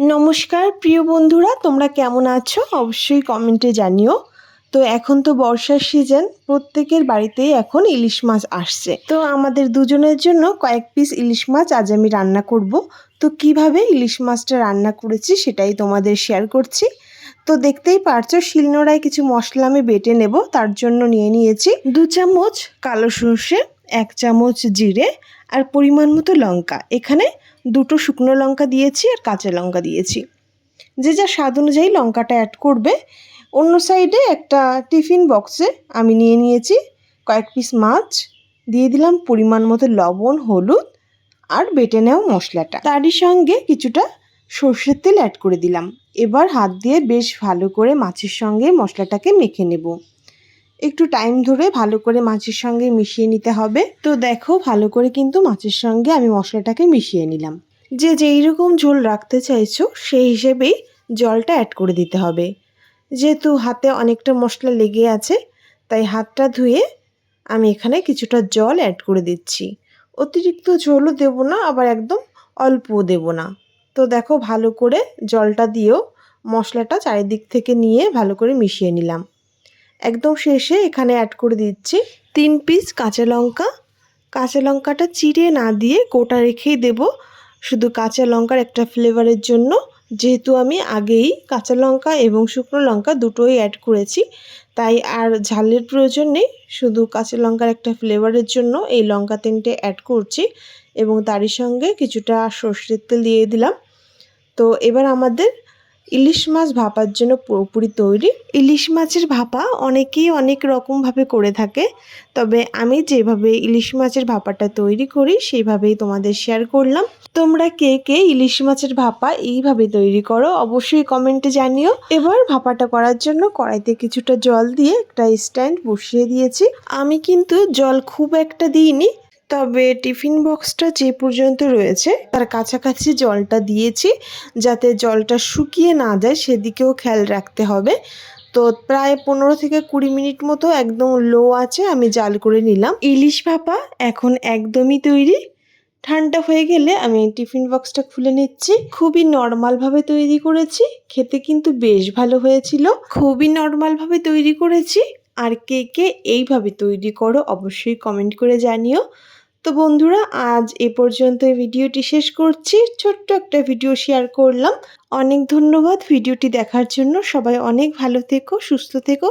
নমস্কার, প্রিয় বন্ধুরা, তোমরা কেমন আছো? অবশ্যই কমেন্টে জানিও। তো এখন তো বর্ষার সিজন প্রত্যেকের বাড়িতেই এখন ইলিশ মাছ আসছে। তো আমাদের দুজনের জন্য কয়েক পিস ইলিশ মাছ আজ আমি রান্না করব। তো কীভাবে ইলিশ মাছটা রান্না করেছি সেটাই তোমাদের শেয়ার করছি। তো দেখতেই পারছ, শিলনোড়ায় কিছু মশলা আমি বেটে নেব। তার জন্য নিয়ে নিয়েছি দু চামচ কালো সর্ষে, এক চামচ জিরে আর পরিমাণ মতো লঙ্কা। এখানে দুটো শুকনো লঙ্কা দিয়েছি আর কাঁচা লঙ্কা দিয়েছি। যে যা স্বাদ অনুযায়ী লঙ্কাটা অ্যাড করবে। অন্য সাইডে একটা টিফিন বক্সে আমি নিয়ে নিয়েছি কয়েক পিস মাছ। দিয়ে দিলাম পরিমাণ মতো লবণ, হলুদ আর বেটে নেওয়া মশলাটা। তারই সঙ্গে কিছুটা সর্ষের তেল অ্যাড করে দিলাম। এবার হাত দিয়ে বেশ ভালো করে মাছের সঙ্গে মশলাটাকে মেখে নেব। একটু টাইম ধরে ভালো করে মাছের সঙ্গে মিশিয়ে নিতে হবে। তো দেখো, ভালো করে কিন্তু মাছের সঙ্গে আমি মশলাটাকে মিশিয়ে নিলাম। যে যেই রকম ঝোল রাখতে চাইছো, সেই হিসেবেই জলটা অ্যাড করে দিতে হবে। যেহেতু হাতে অনেকটা মশলা লেগে আছে, তাই হাতটা ধুয়ে আমি এখানে কিছুটা জল অ্যাড করে দিচ্ছি। অতিরিক্ত ঝোলও দেব না, আবার একদম অল্পও দেব না। তো দেখো, ভালো করে জলটা দিয়েও মশলাটা চারিদিক থেকে নিয়ে ভালো করে মিশিয়ে নিলাম। একদম শেষে এখানে অ্যাড করে দিচ্ছি তিন পিস কাঁচা লঙ্কা। কাঁচা লঙ্কাটা চিড়ে না দিয়ে গোটা রেখেই দেব। শুধু কাঁচা লঙ্কার একটা ফ্লেভারের জন্য। যেহেতু আমি আগেই কাঁচা লঙ্কা এবং শুকনো লঙ্কা দুটোই অ্যাড করেছি, তাই আর ঝালের প্রয়োজন নেই। শুধু কাঁচা লঙ্কার একটা ফ্লেভারের জন্য এই লঙ্কা তিনটে অ্যাড করছি এবং তারই সঙ্গে কিছুটা সর্ষের তেল দিয়ে দিলাম। তো এবার আমাদের ইলিশ মাছ ভাপার জন্য পুরোপুরি তৈরি। ইলিশ মাছের ভাপা অনেকেই অনেক রকমভাবে করে থাকে। তবে আমি যেভাবে ইলিশ মাছের ভাপাটা তৈরি করি, সেইভাবেই তোমাদের শেয়ার করলাম। তোমরা কে কে ইলিশ মাছের ভাপা এইভাবে তৈরি করো অবশ্যই কমেন্টে জানিও। এবার ভাপাটা করার জন্য কড়াইতে কিছুটা জল দিয়ে একটা স্ট্যান্ড বসিয়ে দিয়েছি। আমি কিন্তু জল খুব একটা দিইনি তবে টিফিন বক্সটা যে পর্যন্ত রয়েছে, তার কাছাকাছি জলটা দিয়েছি যাতে জলটা শুকিয়ে না যায়, সেদিকেও খেয়াল রাখতে হবে। তো প্রায় পনেরো থেকে কুড়ি মিনিট মতো একদম লো আছে, আমি জাল করে নিলাম। ইলিশ ভাপা এখন একদমই তৈরি। ঠান্ডা হয়ে গেলে আমি টিফিন বক্সটা খুলে নিচ্ছি। খুবই নর্মালভাবে তৈরি করেছি, খেতে কিন্তু বেশ ভালো হয়েছিল। খুবই নর্মালভাবে তৈরি করেছি। আর কে কে এইভাবে তৈরি করো অবশ্যই কমেন্ট করে জানিও। তো বন্ধুরা, আজ এ পর্যন্ত ভিডিওটি শেষ করছি। ছোট্ট একটা ভিডিও শেয়ার করলাম। অনেক ধন্যবাদ ভিডিওটি দেখার জন্য। সবাই অনেক ভালো থেকো, সুস্থ থেকো।